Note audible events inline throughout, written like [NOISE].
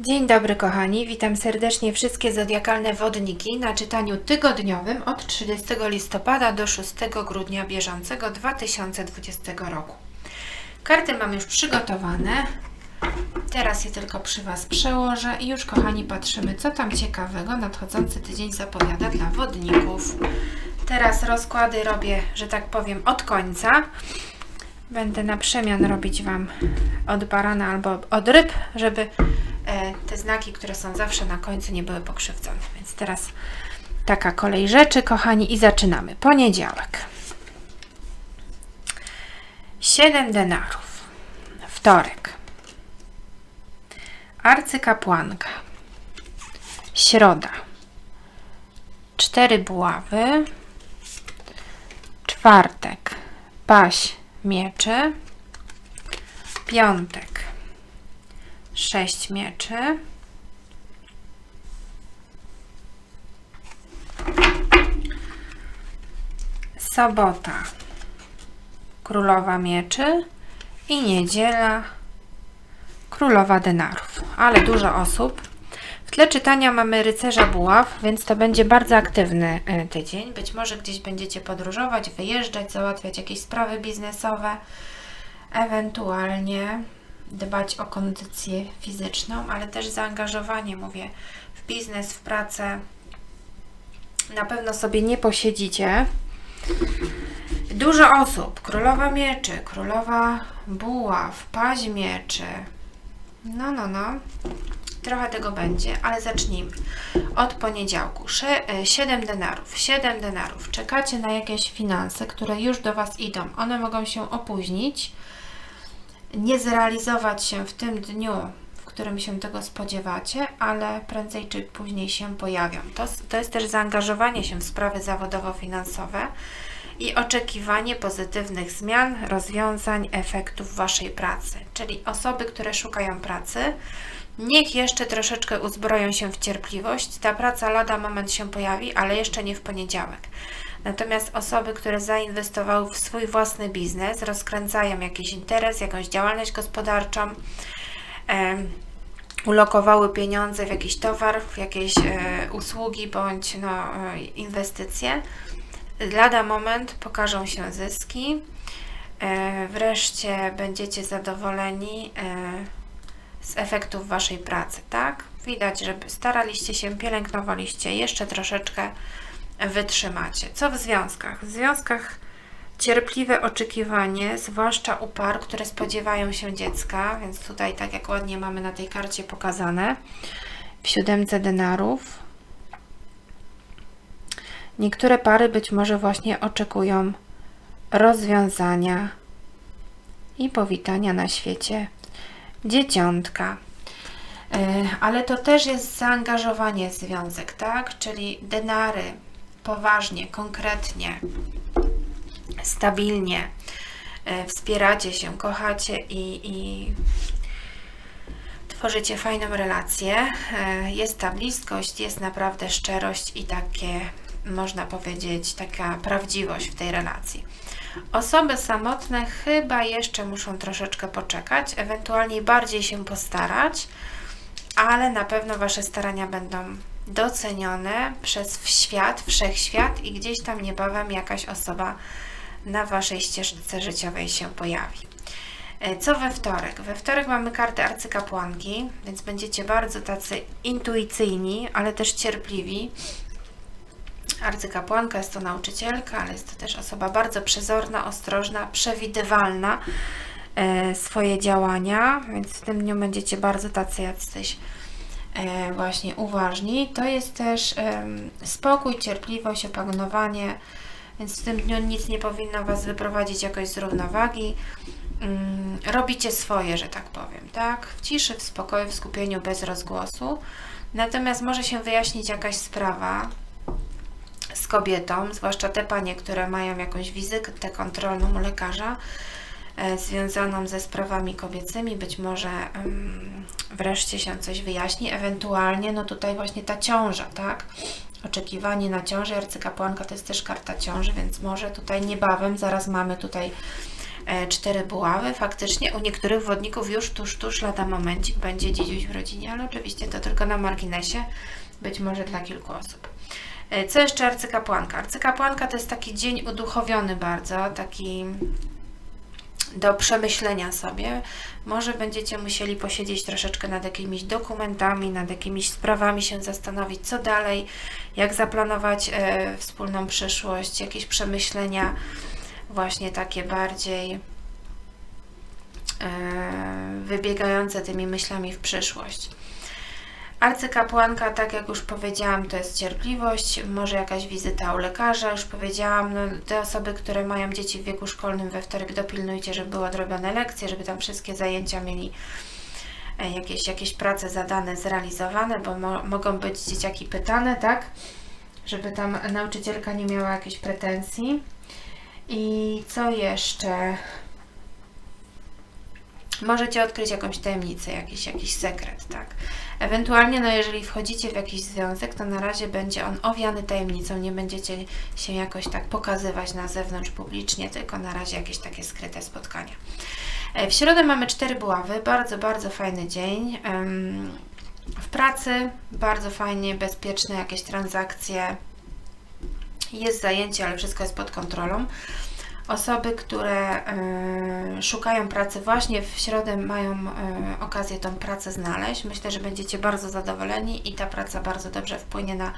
Dzień dobry kochani, witam serdecznie wszystkie zodiakalne wodniki na czytaniu tygodniowym od 30 listopada do 6 grudnia bieżącego 2020 roku. Karty mam już przygotowane. Teraz je tylko przy Was przełożę i już kochani patrzymy, co tam ciekawego nadchodzący tydzień zapowiada dla wodników. Teraz rozkłady robię, że tak powiem, od końca. Będę na przemian robić Wam od barana albo od ryb, żeby te znaki, które są zawsze na końcu, nie były pokrzywdzone. Więc teraz taka kolej rzeczy, kochani, i zaczynamy. Poniedziałek. 7 denarów. Wtorek. Arcykapłanka. Środa. Cztery buławy. Czwartek. Paś mieczy. Piątek. Sześć mieczy. Sobota. Królowa mieczy. I niedziela. Królowa denarów. Ale dużo osób. W tle czytania mamy rycerza buław, więc to będzie bardzo aktywny e, tydzień. Być może gdzieś będziecie podróżować, wyjeżdżać, załatwiać jakieś sprawy biznesowe, ewentualnie dbać o kondycję fizyczną, ale też zaangażowanie, mówię, w biznes, w pracę. Na pewno sobie nie posiedzicie. Dużo osób, królowa mieczy, królowa buław, paź mieczy. No, no, no. Trochę tego będzie, ale zacznijmy. Od poniedziałku. 7 denarów. 7 denarów. Czekacie na jakieś finanse, które już do Was idą. One mogą się opóźnić, nie zrealizować się w tym dniu, w którym się tego spodziewacie, ale prędzej czy później się pojawią. To, to jest też zaangażowanie się w sprawy zawodowo-finansowe i oczekiwanie pozytywnych zmian, rozwiązań, efektów Waszej pracy. Czyli osoby, które szukają pracy, Niech jeszcze troszeczkę uzbroją się w cierpliwość. Ta praca lada moment się pojawi, ale jeszcze nie w poniedziałek. Natomiast osoby, które zainwestowały w swój własny biznes, rozkręcają jakiś interes, jakąś działalność gospodarczą, ulokowały pieniądze w jakiś towar, w jakieś e, usługi bądź no, e, inwestycje, lada moment pokażą się zyski. E, wreszcie będziecie zadowoleni. Z efektów Waszej pracy, tak? Widać, że staraliście się, pielęgnowaliście, jeszcze troszeczkę wytrzymacie. Co w związkach? W związkach cierpliwe oczekiwanie, zwłaszcza u par, które spodziewają się dziecka, więc tutaj tak jak ładnie mamy na tej karcie pokazane, w siódemce denarów. Niektóre pary być może właśnie oczekują rozwiązania i powitania na świecie dzieciątka. E, ale to też jest zaangażowanie w związek, tak? Czyli denary poważnie, konkretnie, stabilnie e, wspieracie się, kochacie i, i tworzycie fajną relację. E, jest ta bliskość, jest naprawdę szczerość i takie, można powiedzieć, taka prawdziwość w tej relacji. Osoby samotne chyba jeszcze muszą troszeczkę poczekać, ewentualnie bardziej się postarać, ale na pewno Wasze starania będą docenione przez świat, wszechświat i gdzieś tam niebawem jakaś osoba na Waszej ścieżce życiowej się pojawi. E, co we wtorek? We wtorek mamy kartę arcykapłanki, więc będziecie bardzo tacy intuicyjni, ale też cierpliwi Arcykapłanka jest to nauczycielka, ale jest to też osoba bardzo przezorna, ostrożna, przewidywalna e, swoje działania, więc w tym dniu będziecie bardzo tacy jacyś właśnie uważni. To jest też e, spokój, cierpliwość, opanowanie, więc w tym dniu nic nie powinno Was wyprowadzić jakoś z równowagi. Mm, robicie swoje, że tak powiem, tak? W ciszy, w spokoju, w skupieniu, bez rozgłosu. Natomiast może się wyjaśnić jakaś sprawa, z kobietą, zwłaszcza te panie, które mają jakąś wizytę kontrolną u lekarza e, związaną ze sprawami kobiecymi, być może wreszcie się coś wyjaśni, ewentualnie no tutaj właśnie ta ciąża, tak? Oczekiwanie na ciążę, arcykapłanka to jest też karta ciąży, więc może tutaj niebawem, zaraz mamy tutaj e, cztery buławy. Faktycznie u niektórych wodników już tuż, tuż lada momencik będzie dzidziuś w rodzinie, ale oczywiście to tylko na marginesie, być może dla kilku osób. E, Co jeszcze arcykapłanka? Arcykapłanka to jest taki dzień uduchowiony bardzo, taki do przemyślenia sobie. Może będziecie musieli posiedzieć troszeczkę nad jakimiś dokumentami, nad jakimiś sprawami, się zastanowić, co dalej, jak zaplanować e, wspólną przyszłość, jakieś przemyślenia, właśnie takie bardziej e, wybiegające tymi myślami w przyszłość. Arcykapłanka, tak jak już powiedziałam, to jest cierpliwość, może jakaś wizyta u lekarza, już powiedziałam, no, te osoby, które mają dzieci w wieku szkolnym we wtorek dopilnujcie, żeby były odrobione lekcje, żeby tam wszystkie zajęcia mieli e, jakieś, jakieś prace zadane, zrealizowane, bo mo mogą być dzieciaki pytane, tak? Żeby tam nauczycielka nie miała jakichś pretensji. I co jeszcze? Możecie odkryć jakąś tajemnicę, jakiś, jakiś sekret, tak? Ewentualnie, no jeżeli wchodzicie w jakiś związek, to na razie będzie on owiany tajemnicą, nie będziecie się jakoś tak pokazywać na zewnątrz publicznie, tylko na razie jakieś takie skryte spotkania. E, w środę mamy cztery buławy, bardzo, bardzo fajny dzień. W pracy bardzo fajnie, bezpieczne jakieś transakcje, jest zajęcie, ale wszystko jest pod kontrolą. Osoby, które y, szukają pracy właśnie w środę mają y, okazję tą pracę znaleźć. Myślę, że będziecie bardzo zadowoleni i ta praca bardzo dobrze wpłynie na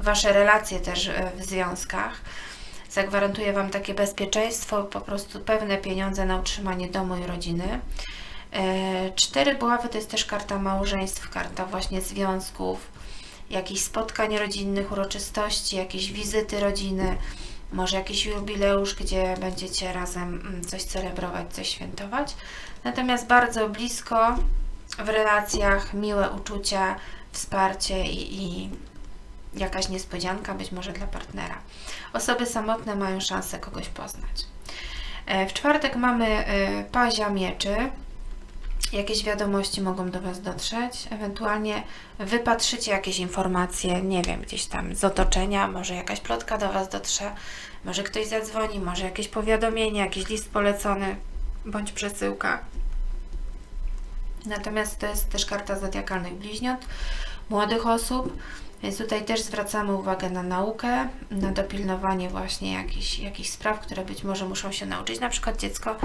Wasze relacje też y, w związkach. Zagwarantuję Wam takie bezpieczeństwo, po prostu pewne pieniądze na utrzymanie domu i rodziny. Cztery buławy to jest też karta małżeństw, karta właśnie związków, jakichś spotkań rodzinnych, uroczystości, jakieś wizyty rodziny może jakiś jubileusz, gdzie będziecie razem mm, coś celebrować, coś świętować. Natomiast bardzo blisko w relacjach, miłe uczucia, wsparcie i, i jakaś niespodzianka, być może dla partnera. Osoby samotne mają szansę kogoś poznać. E, w czwartek mamy e, pazia mieczy. Jakieś wiadomości mogą do Was dotrzeć, ewentualnie wypatrzycie jakieś informacje, nie wiem, gdzieś tam z otoczenia, może jakaś plotka do Was dotrze, może ktoś zadzwoni, może jakieś powiadomienie, jakiś list polecony bądź przesyłka. Natomiast to jest też karta zodiakalnych bliźniąt, młodych osób, więc tutaj też zwracamy uwagę na naukę, na dopilnowanie właśnie jakichś, jakichś spraw, które być może muszą się nauczyć. Na przykład dziecko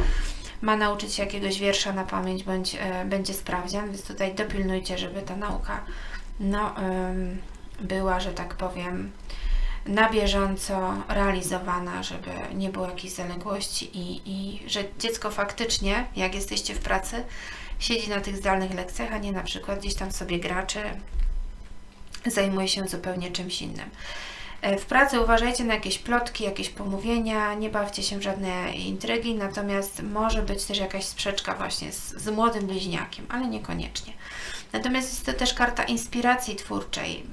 ma nauczyć się jakiegoś wiersza na pamięć, bądź e, będzie sprawdzian, więc tutaj dopilnujcie, żeby ta nauka no, była, że tak powiem, na bieżąco realizowana, żeby nie było jakichś zaległości i, i że dziecko faktycznie, jak jesteście w pracy, siedzi na tych zdalnych lekcjach, a nie na przykład gdzieś tam sobie gra, czy zajmuje się zupełnie czymś innym. E, w pracy uważajcie na jakieś plotki, jakieś pomówienia, nie bawcie się w żadne intrygi, natomiast może być też jakaś sprzeczka właśnie z, z młodym bliźniakiem, ale niekoniecznie. Natomiast jest to też karta inspiracji twórczej,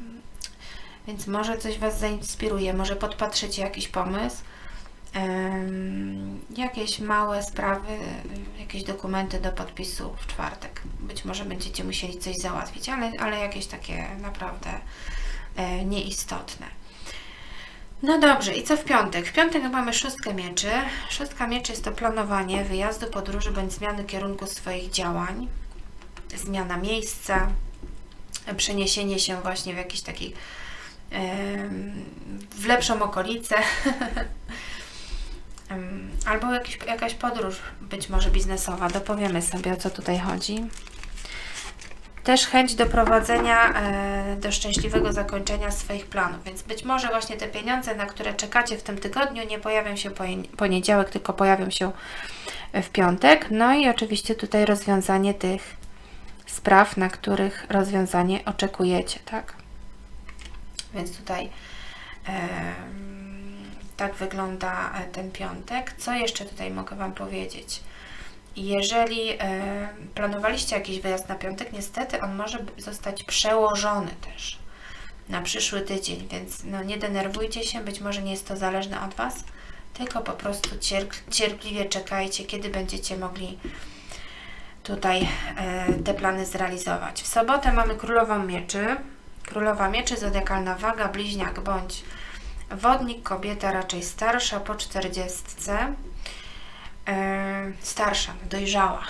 więc może coś Was zainspiruje, może podpatrzycie jakiś pomysł, jakieś małe sprawy, jakieś dokumenty do podpisu w czwartek. Być może będziecie musieli coś załatwić, ale, ale jakieś takie naprawdę e, nieistotne. No dobrze, i co w piątek? W piątek mamy szóstkę mieczy. Szóstka mieczy jest to planowanie wyjazdu, podróży bądź zmiany kierunku swoich działań, zmiana miejsca, przeniesienie się właśnie w jakiś taki w lepszą okolicę. [LAUGHS] Albo jakiś, jakaś podróż, być może biznesowa. Dopowiemy sobie, o co tutaj chodzi. Też chęć doprowadzenia e, do szczęśliwego zakończenia swoich planów. Więc być może właśnie te pieniądze, na które czekacie w tym tygodniu, nie pojawią się poniedziałek, tylko pojawią się w piątek. No i oczywiście tutaj rozwiązanie tych spraw, na których rozwiązanie oczekujecie, tak? Więc tutaj e, tak wygląda e, ten piątek. Co jeszcze tutaj mogę Wam powiedzieć? Jeżeli e, planowaliście jakiś wyjazd na piątek, niestety on może zostać przełożony też na przyszły tydzień, więc no, nie denerwujcie się, być może nie jest to zależne od Was, tylko po prostu cierpliwie czekajcie, kiedy będziecie mogli tutaj e, te plany zrealizować. W sobotę mamy Królową Mieczy, Królowa Mieczy, zodiakalna waga, bliźniak bądź wodnik, kobieta raczej starsza, po czterdziestce. E, starsza, dojrzała.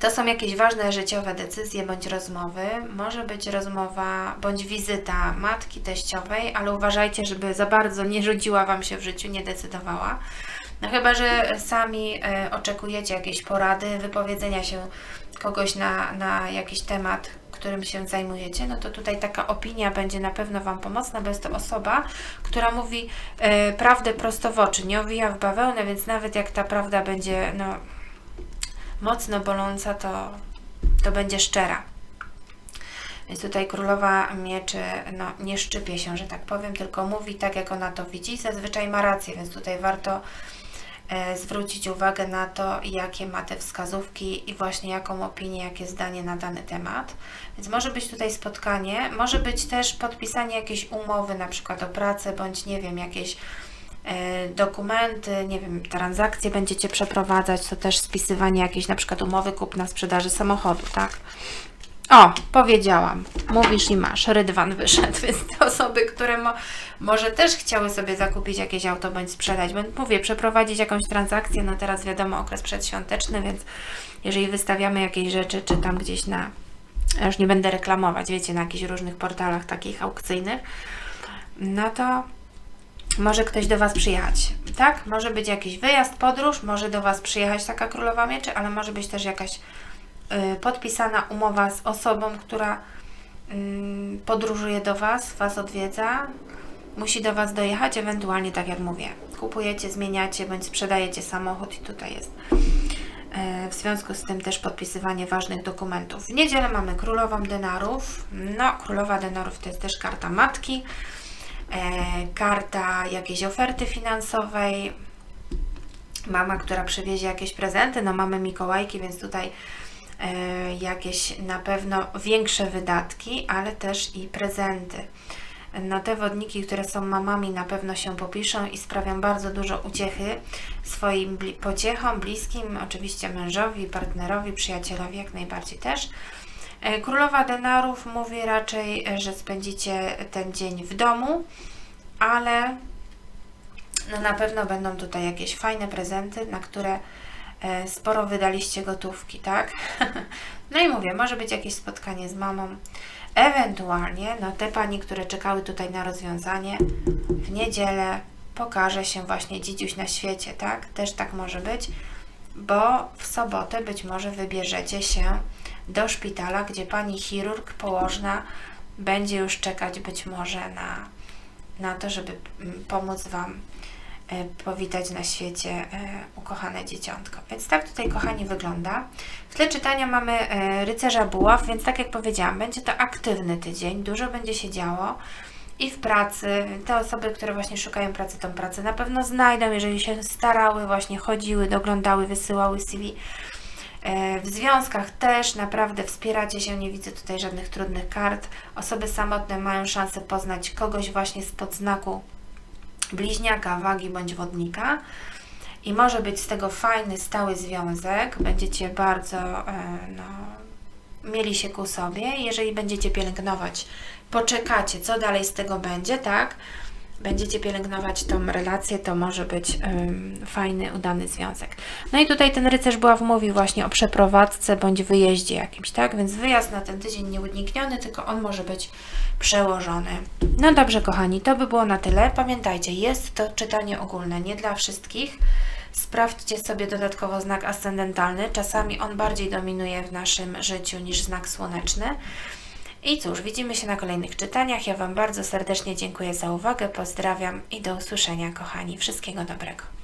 To są jakieś ważne życiowe decyzje bądź rozmowy. Może być rozmowa bądź wizyta matki teściowej, ale uważajcie, żeby za bardzo nie rzuciła Wam się w życiu, nie decydowała. No chyba, że sami e, oczekujecie jakiejś porady, wypowiedzenia się kogoś na, na jakiś temat, którym się zajmujecie, no to tutaj taka opinia będzie na pewno Wam pomocna, bo jest to osoba, która mówi e, prawdę prosto w oczy, nie owija w bawełnę, więc nawet jak ta prawda będzie no, mocno boląca, to, to będzie szczera. Więc tutaj królowa mieczy no, nie szczypie się, że tak powiem, tylko mówi tak, jak ona to widzi. Zazwyczaj ma rację, więc tutaj warto zwrócić uwagę na to, jakie ma te wskazówki i właśnie jaką opinię, jakie zdanie na dany temat. Więc może być tutaj spotkanie, może być też podpisanie jakiejś umowy, na przykład o pracę, bądź nie wiem, jakieś e, dokumenty, nie wiem, transakcje będziecie przeprowadzać, to też spisywanie jakiejś na przykład umowy kupna sprzedaży samochodu, tak? O, powiedziałam. Mówisz i masz. Rydwan wyszedł, [LAUGHS] więc te osoby, które mo może też chciały sobie zakupić jakieś auto bądź sprzedać, bo mówię, przeprowadzić jakąś transakcję, no teraz wiadomo, okres przedświąteczny, więc jeżeli wystawiamy jakieś rzeczy, czy tam gdzieś na, ja już nie będę reklamować, wiecie, na jakichś różnych portalach takich aukcyjnych, no to może ktoś do Was przyjechać, tak? Może być jakiś wyjazd, podróż, może do Was przyjechać taka królowa mieczy, ale może być też jakaś podpisana umowa z osobą, która y, podróżuje do Was, Was odwiedza, musi do Was dojechać, ewentualnie tak jak mówię, kupujecie, zmieniacie bądź sprzedajecie samochód i tutaj jest w związku z tym też podpisywanie ważnych dokumentów. W niedzielę mamy królową denarów. No, królowa denarów to jest też karta matki, karta jakiejś oferty finansowej, mama, która przywiezie jakieś prezenty. No, mamy Mikołajki, więc tutaj jakieś na pewno większe wydatki, ale też i prezenty. No te wodniki, które są mamami na pewno się popiszą i sprawią bardzo dużo uciechy swoim bli pociechom, bliskim, oczywiście mężowi, partnerowi, przyjacielowi jak najbardziej też. E, Królowa denarów mówi raczej, że spędzicie ten dzień w domu, ale no na pewno będą tutaj jakieś fajne prezenty, na które e, sporo wydaliście gotówki, tak? [LAUGHS] No i mówię, może być jakieś spotkanie z mamą, Ewentualnie, no te pani, które czekały tutaj na rozwiązanie, w niedzielę pokaże się właśnie dzidziuś na świecie, tak? Też tak może być, bo w sobotę być może wybierzecie się do szpitala, gdzie pani chirurg, położna będzie już czekać być może na, na to, żeby mm, pomóc Wam E, powitać na świecie e, ukochane dzieciątko. Więc tak tutaj, kochani, wygląda. W tle czytania mamy e, rycerza buław, więc tak jak powiedziałam, będzie to aktywny tydzień, dużo będzie się działo i w pracy. Te osoby, które właśnie szukają pracy, tą pracę na pewno znajdą, jeżeli się starały, właśnie chodziły, doglądały, wysyłały CV. W związkach też naprawdę wspieracie się, nie widzę tutaj żadnych trudnych kart. Osoby samotne mają szansę poznać kogoś właśnie spod znaku bliźniaka, wagi bądź wodnika. I może być z tego fajny, stały związek. Będziecie bardzo e, no, mieli się ku sobie. Jeżeli będziecie pielęgnować, poczekacie, co dalej z tego będzie, tak? Będziecie pielęgnować tą relację, to może być fajny, udany związek. No i tutaj ten rycerz była mówił właśnie o przeprowadzce bądź wyjeździe jakimś, tak? Więc wyjazd na ten tydzień nieunikniony, tylko on może być przełożony. No dobrze, kochani, to by było na tyle. Pamiętajcie, jest to czytanie ogólne, nie dla wszystkich. Sprawdźcie sobie dodatkowo znak ascendentalny. Czasami on bardziej dominuje w naszym życiu niż znak słoneczny. I cóż, widzimy się na kolejnych czytaniach. Ja Wam bardzo serdecznie dziękuję za uwagę, pozdrawiam i do usłyszenia, kochani. Wszystkiego dobrego.